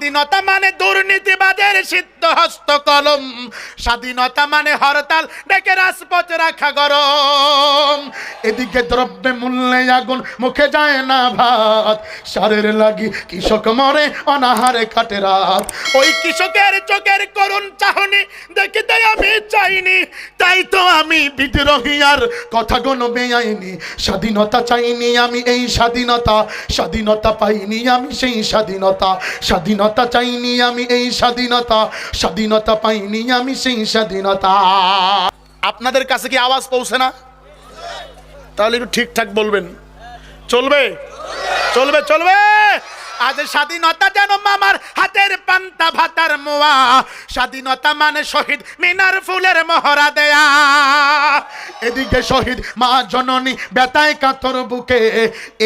স্বাধীনতা মানে সিদ্ধ হস্ত কলম স্বাধীনতা মানে হরতাল, ডেকে রাজপথ রাখা গরম। এদিকে দ্রব্যে মূল্যে আগুন, মুখে যায় না ভাত। সারের লাগি কৃষক মরে, অনাহারে কাটে রাত। ওই কৃষকের চোখের করুণ চাহনি দেখিতে আমি চাইনি। তাই তো আমি বিদ্রোহী আর কথা কোনো বেআইনি। স্বাধীনতা চাইনি আমি এই স্বাধীনতা। স্বাধীনতা পাইনি আমি সেই স্বাধীনতা। স্বাধীনতা চাইনি আমি এই স্বাধীনতা। স্বাধীনতা স্বাধীনতা পাইনি আমি সেই স্বাধীনতা। আপনাদের কাছে কি আওয়াজ পৌঁছে না? তাহলে একটু ঠিকঠাক বলবেন। চলবে? চলবে চলবে! আজ স্বাধীনতা যেন মামার হাতের পান্তা ভাতার মোয়া। স্বাধীনতা মানে শহীদ মিনার ফুলের মহড়া দেয়া। এদিকে শহীদ মা জননী বেতায় কাতর বুকে।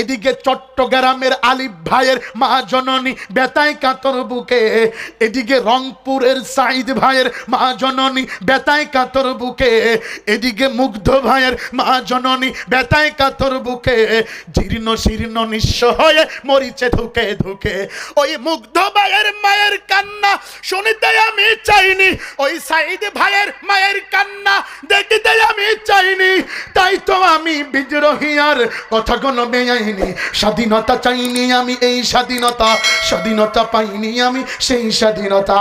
এদিকে চট্টগ্রামের আলিফ ভাইয়ের মা জননী বেতায় কাতর বুকে। এদিকে রংপুরের সাইদ ভাইয়ের মা জননী বেতায় কাতর বুকে। এদিকে মুগ্ধ ভাইয়ের মা জননী বেতায় কাতর বুকে। জীর্ণ শীর্ণ নিঃস্ব হয়ে মরিচে ধুকে ধুকে ওই মুগ্ধ ভাইয়ের মায়ের কান্না শুনিতে আমি চাইনি, ওই সাইদ ভাইয়ের মায়ের কান্না দেখিতে আমি চাইনি। তাই তো আমি বিদ্রোহী আর কথা কোনো বেআইনি স্বাধীনতা চাইনি আমি, এই স্বাধীনতা স্বাধীনতা পাইনি আমি, সেই স্বাধীনতা।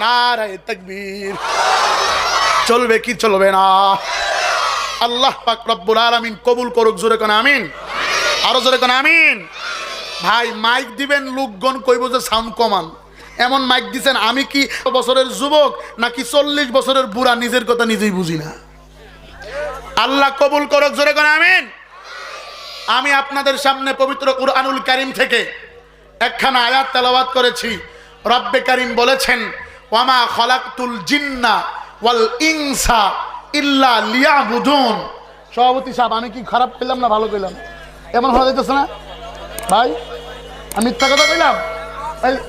নারায় তকবীর। চলবে কি চলবে না। আল্লাহ পাক রব্বুল আলামিন কবুল করুক জোরে কোন, আমিন। আরও জোরে কোন, আমিন। ভাই, মাইক দিবেন, লোকগণ কইব যে সাউন্ড কমান। এমন মাইক দিছেন, আমি কি বছরের যুবক, নাকি চল্লিশ বছরের বুড়া, নিজের কথা নিজেই বুঝি না। আল্লাহ কবুল করক, জোরে কোন, আমিন। আমি আপনাদের সামনে পবিত্র কুরআনুল কারিম থেকে একখানা আয়াত তেলাওয়াত করেছি। রব্বে কারিম বলেছেন, ওয়ামা খলাকতুল জিন্না ওয়াল ইনসা ইল্লা লিয়াবুদুন। সভাপতি সাহেব, আমি কি খারাপ পেলাম না ভালো পেলাম এমন হওয়া যাইতেছে না? ভাই, আমি মিথ্যা কথা কইলাম?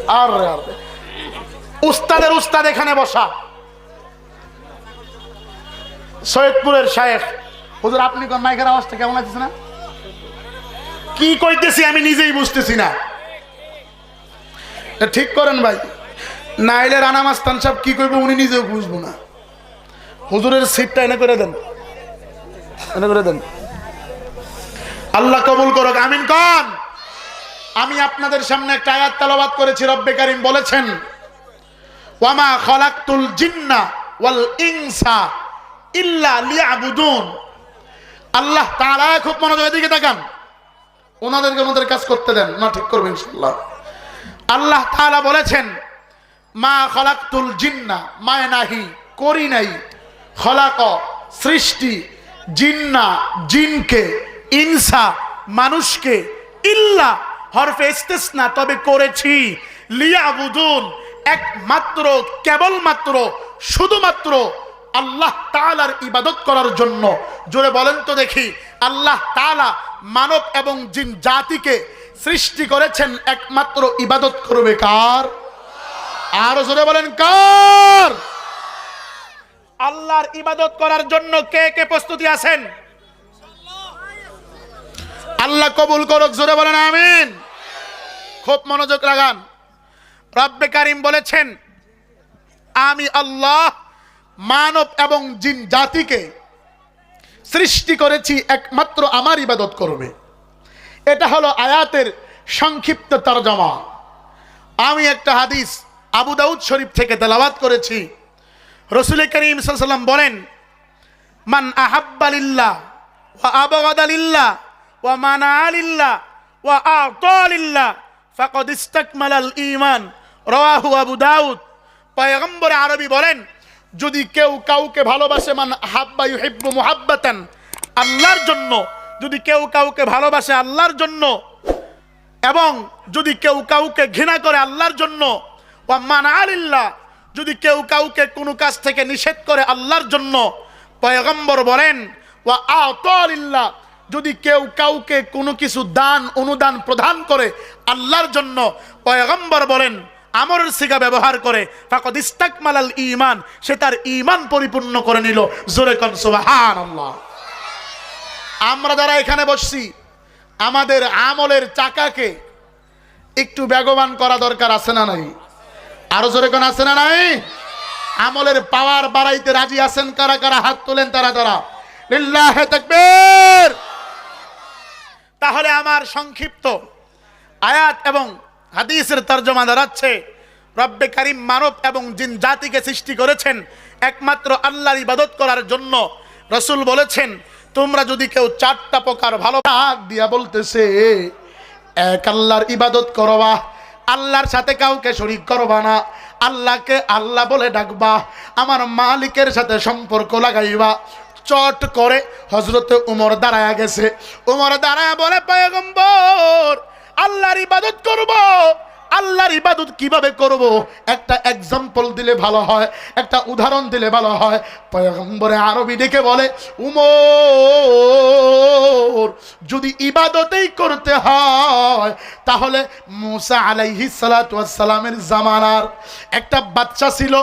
আর। উস্তাদের উস্তাদ এখানে বসা। সৈয়দপুরের শায়েখ। হুজুর, আপনি কোন মাইকের আওয়াজটা কেমন লাগতেছে না? কি কইতেছি আমি নিজেই বুঝতেছি না। ঠিক করেন ভাই। নাইলে রানা মাস্তান সাহেব কি করবে উনি নিজেও বুঝব না। হুজুরের সিটটা এনে করে দেন। এনে করে দেন। আল্লাহ কবুল করুক, আমিন কন। আমি আপনাদের সামনে একটা আয়াত তালাবাদ করেছি, রব্বে কারিম বলেছেন, ওয়ামা খলাকতুল জিন্না ওয়াল ইনসা ইল্লা লিয়াবুদুন। আল্লাহ তাআলা খুব মনোযোগের দিকে তাকান। ওনাদেরকে ওনাদের কাজ করতে দেন, না ঠিক করবেন ইনশাল্লাহ আল্লাহ তাআলা বলেছেন, মা খলাকতুল জিন্না, মায় নাহি, করি নাই। খলাক সৃষ্টি জিন্না, জিনকে ইনসা, মানুষকে, ইল্লা, হরফে ইস্তেসনা, তবে করেছি। লিয়াবুদুন, একমাত্র, কেবলমাত্র, শুধুমাত্র আল্লাহ তাআলার ইবাদত করার জন্য। জোরে বলেন তো দেখি, আল্লাহ তালা মানব এবং জিন জাতিকে সৃষ্টি করেছেন, একমাত্র ইবাদত করবে কার? আরও জোরে বলেন, কার? আল্লাহর ইবাদত করার জন্য কে কে প্রস্তুতি আছেন? আল্লাহ কবুল করুক, জোরে বলেন আমিন। খুব মনোযোগ লাগান। রব্বে কারিম বলেছেন, আমি আল্লাহ মানব এবং জিন জাতিকে সৃষ্টি করেছি একমাত্র আমার ইবাদত করবে। এটা হলো আয়াতের সংক্ষিপ্ত তরজমা। আমি একটা হাদিস আবু দাউদ শরীফ থেকে তেলাওয়াত করেছি। রসুল করিম সাল্লাম বলেন, মান আহাব্বালিল্লাহ ওয়া আবগাদালিল্লাহ ওয়া মানাআলিল্লাহ ওয়া আতালিল্লাহ ফাকাদ ইস্তাকমালাল ঈমান রাওয়াহু আবু দাউদ পয়গম্বর আরবি বলেন, যদি কেউ কাউকে ভালোবাসে মান হাব্বা ইউহিব্বু মুহাব্বাতান, আল্লাহর জন্য, যদি কেউ কাউকে ভালোবাসে আল্লাহর জন্য, এবং যদি কেউ কাউকে ঘৃণা করে আল্লাহর জন্য, ওয়া মানাআলিল্লাহ যদি কেউ কাউকে কোনো কাজ থেকে নিষেধ করে আল্লাহর জন্য, পয়গম্বর বলেন, ওয়া আতালিল্লাহ যদি কেউ কাউকে কোনো কিছু দান, অনুদান প্রদান করে আল্লাহর জন্য, পয়গম্বর বলেন, আমরের সিগা ব্যবহার করে, ফাকদ ইস্তাকমালাল ঈমান, সে তার ইমান পরিপূর্ণ করে নিল। জোরে কন, সুবহানাল্লাহ। আমরা যারা এখানে বসছি, আমাদের আমলের চাকাকে একটু বেগবান করা দরকার আছে না নাই? আরও জোরে কোন, আছে না নাই? আমলের পাওয়ার বাড়াইতে রাজি আছেন কারা কারা? হাত তোলেন তারা তারা। লিল্লাহে তাকবীর! তাহলে আমার সংক্ষিপ্ত আয়াত এবং হাদিসের তর্জমা দাঁড়াচ্ছে। রব্বে কারিম মানব এবং জিন জাতিকে সৃষ্টি করেছেন একমাত্র আল্লাহর ইবাদত করার জন্য। রসুল বলেছেন, তোমরা যদি কেউ চারটা প্রকার ভালো দিয়া বলতেছে, এক আল্লাহর ইবাদত করবা, আল্লাহর সাথে কাউকে শরিক করবা না, আল্লাহকে আল্লাহ বলে ডাকবা, আমার মালিকের সাথে সম্পর্ক লাগাইবা চট করে হজরত উমর দাঁড়ায় গেছে। উমর দাঁড়ায় বলে পয়গম্বর আল্লাহর ইবাদত করব। আল্লাহর ইবাদত কীভাবে করব? একটা এক্সাম্পল দিলে ভালো হয়, একটা উদাহরণ দিলে ভালো হয়। পয়গম্বরে আরবি ডেকে বলে, উমর, যদি ইবাদতেই করতে হয়, তাহলে মুসা আলাইহি সালামের জামানার একটা বাচ্চা ছিল,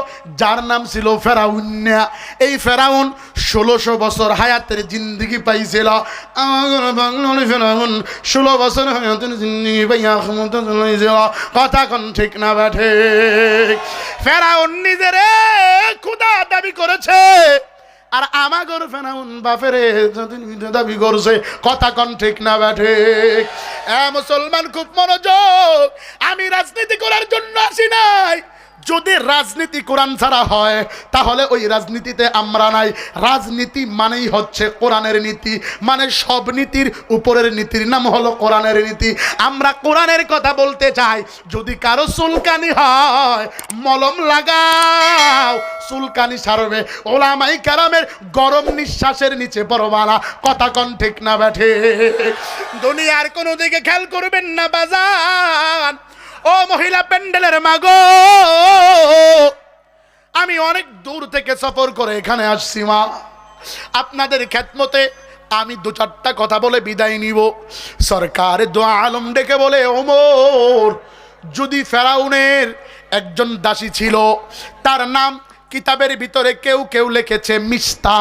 যার নাম ছিল ফেরাউন্যা এই ফেরাউন ষোলোশো বছর হায়াতের জিন্দিগি পাইছিল। ফেরাউন ষোলো বছর হায়াতের জিন্দিগি পাইয়া কথা কোন ঠিক না বাঠে ফেরাউন নিজের খুদা দাবি করেছে। আর আমাগর ফেরাউন বাপেরে দাবি করছে, কথা কোন ঠিক না ব্যাঠে মুসলমান, খুব মনোযোগ। আমি রাজনীতি করার জন্য আসি নাই। যদি রাজনীতি কোরআন ছাড়া হয়, তাহলে ওই রাজনীতিতে আমরা নাই। রাজনীতি মানেই হচ্ছে কোরআনের নীতি মানে সব নীতির উপরের নীতির নাম হলো কোরআনের নীতি। আমরা কোরআনের কথা বলতে চাই, যদি কারও চুলকানি হয়, মলম লাগাও, চুলকানি সারবে ওলামাই কারামের গরম নিঃশ্বাসের নিচে পরবানা কথা কন ঠিক না ব্যাঠে দুনিয়ার কোনো দিকে খেয়াল করবেন না, বাজান। ও মহিলা প্যান্ডেলের মাগো। অনেক দূর থেকে সফর করে এখানে আসছি, মা। আপনাদের খ্যাতমতে আমি দু চারটা কথা বলে বিদায় নিব। সরকার দোয়া আলম ডেকে বলে, ওমর, যদি ফেরাউনের একজন দাসী ছিল, তার নাম কিতাবের ভিতরে কেউ কেউ লিখেছে, মিস্তা।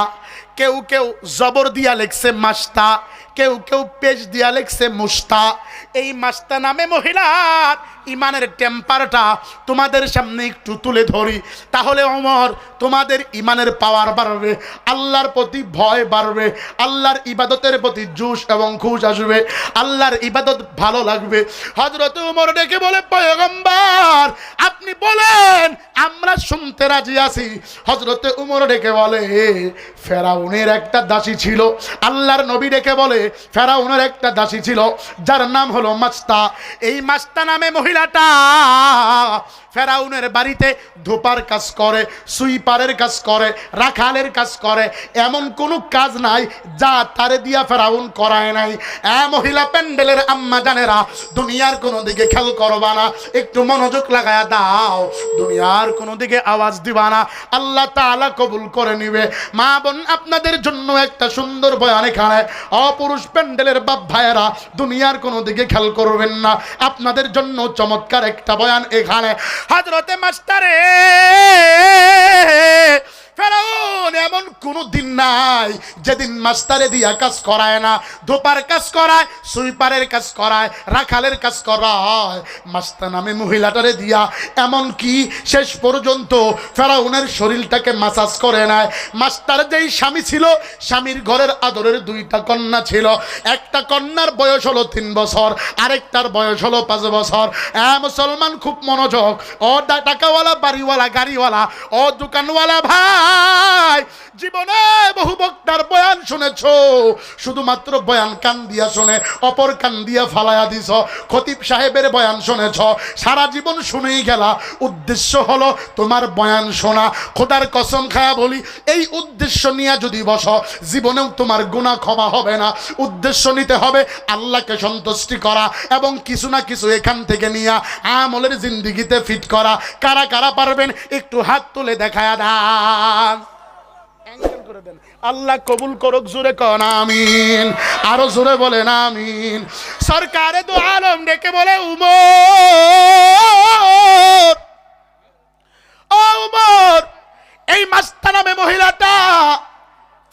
কেউ কেউ জবর দিয়া লেখছে মাস্তা, কেউ কেউ পেজ দিয়া লেখছে মুস্তা। এই মাস্তা নামে মহিলার ইমানের টেম্পারটা তোমাদের সামনে একটু তুলে ধরি। তাহলে অমর তোমাদের ইমানের পাওয়ার বাড়বে, আল্লাহর প্রতি ভয় বাড়বে, আল্লাহর ইবাদতের প্রতি জুস এবং খুশ আসবে, আল্লাহর ইবাদত ভালো লাগবে। হজরত উমর ডেকে বলে, পয়গম্বার, আপনি বলেন আমরা শুনতে রাজি আছি। হজরতে উমর ডেকে বলে ফেরাউনের একটা দাসী ছিল। আল্লাহর নবী ডেকে বলে, ফেরাউনের একটা দাসী ছিল। যার নাম হলো মাস্তা। এই মাস্তা নামে মহিলাটা ফেরাউনের বাড়িতে ধোপার কাজ করে, সুইপারের কাজ করে, রাখালের কাজ করে, এমন কোনো কাজ নাই যা তারে দিয়া ফেরাউন করায় নাই। মহিলা প্যান্ডেলের আম্মা জানেরা, দুনিয়ার কোনো দিকে খেয়াল করবা না, একটু মনোযোগ লাগায়া দাও। দুনিয়ার কোনো দিকে আওয়াজ দিবা না, আল্লাহ তাআলা কবুল করে নিবে। মা বোন, আপনাদের জন্য একটা সুন্দর বয়ান এখানে। অপুরুষ প্যান্ডেলের বাপ ভাইয়েরা, দুনিয়ার কোনো দিকে খেয়াল করবেন না। আপনাদের জন্য চমৎকার একটা বয়ান এখানে। হাজরতে মাস্টারে ফেরাউন, এমন কোন দিন নাই যেদিন মাস্টারে দিয়া কাজ করায় না ধোপার কাজ করায়, সুইপারের কাজ করায়, রাখালের কাজ করায়। মাস্টার নামে মহিলাটারে দিয়া, এমন কি শেষ পর্যন্ত ফেরাউনের শরীরটাকে মাসাজ করে নেয়। মাস্টার যেই স্বামী ছিল, স্বামীর ঘরের আদরের দুইটা কন্যা ছিল। একটা কন্যার বয়স হলো তিন বছর, আরেকটার বয়স হলো পাঁচ বছর। হ্যাঁ মুসলমান খুব মনোযোগ। ও টাকাওয়ালা, বাড়িওয়ালা, গাড়িওয়ালা ও দোকানওয়ালা ভাই। high জীবনে বহু বক্তার বয়ান শুনেছ। শুধুমাত্র বয়ান কান দিয়া শুনে, অপর কান দিয়া ফালায়া দিছ। খতিব সাহেবের বয়ান শুনেছ, সারা জীবন শুনেই গেলা। উদ্দেশ্য হলো তোমার বয়ান শোনা। খোদার কসম খায়া বলি, এই উদ্দেশ্য নিয়ে যদি বস, জীবনেও তোমার গুণা ক্ষমা হবে না। উদ্দেশ্য নিতে হবে আল্লাহকে সন্তুষ্টি করা এবং কিছু না কিছু এখান থেকে নিয়ে আমলের জিন্দিগিতে ফিট করা। কারা কারা পারবেন একটু হাত তুলে দেখায়া দেন। আল্লাহ কবুল করুক, জোরে কন, আমিন। আরও জোরে বলেন, আমিন। সরকারে তো আলম ডেকে বলে, উমর উমর, এই মাস্তা নামে মহিলাটা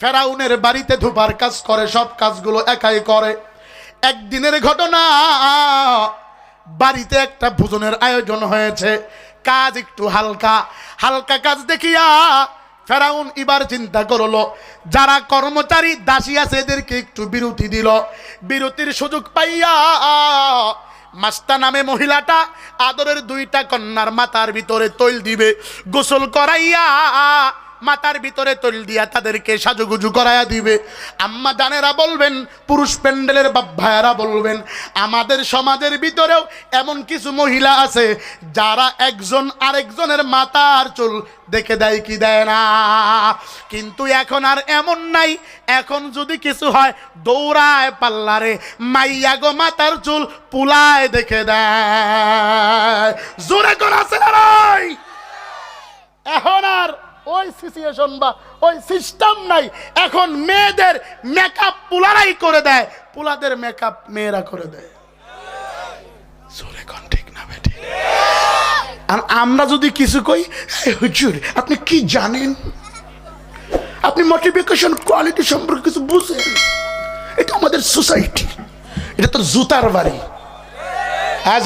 ফেরাউনের বাড়িতে ধুপার কাজ করে, সব কাজগুলো একাই করে। একদিনের ঘটনা, বাড়িতে একটা ভোজনের আয়োজন হয়েছে। কাজ একটু হালকা হালকা কাজ দেখিয়া ফেরাউন এবার চিন্তা করল, যারা কর্মচারী, দাসী আছে, এদেরকে একটু বিরতি দিল। বিরতির সুযোগ পাইয়া মাস্তা নামে মহিলাটা আদরের দুইটা কন্যার মাথার ভিতরে তৈল দিবে, গোসল করাইয়া মাথার ভিতরে তৈল দিয়া তাদেরকে সাজুগুজু করাইয়া দিবে। আম্মা জানেরা বলবেন, পুরুষ প্যান্ডেলের বাপ ভাইয়ারা বলবেন, আমাদের সমাজের ভিতরেও এমন কিছু মহিলা আছে, যারা একজন আরেকজনের মাথার চুল দেখে দেয় কি দেয় না। কিন্তু এখন আর এমন নাই, এখন যদি কিছু হয়, দৌড়ায় পাল্লারে, মাইয়া গো মাথার চুল পুলায় দেখে দেয়। জোরে করে আছে এখন আর ওই সিচুয়েশন বা ওই সিস্টেম নাই। এখন মেয়েদের মেকআপ পুলারাই করে দেয় পুলাদের মেকআপ মেয়েরা করে দেয়। জোরে কোন ঠিক না বেটি। আর আমরা যদি কিছু কই "এই হুজুর আপনি কি জানেন? আপনি মোটিভেশন কোয়ালিটি সম্পর্কে কিছু বুঝেন? এটা আমাদের সোসাইটি এটা তো জুতার বাড়ি। হ্যাঁ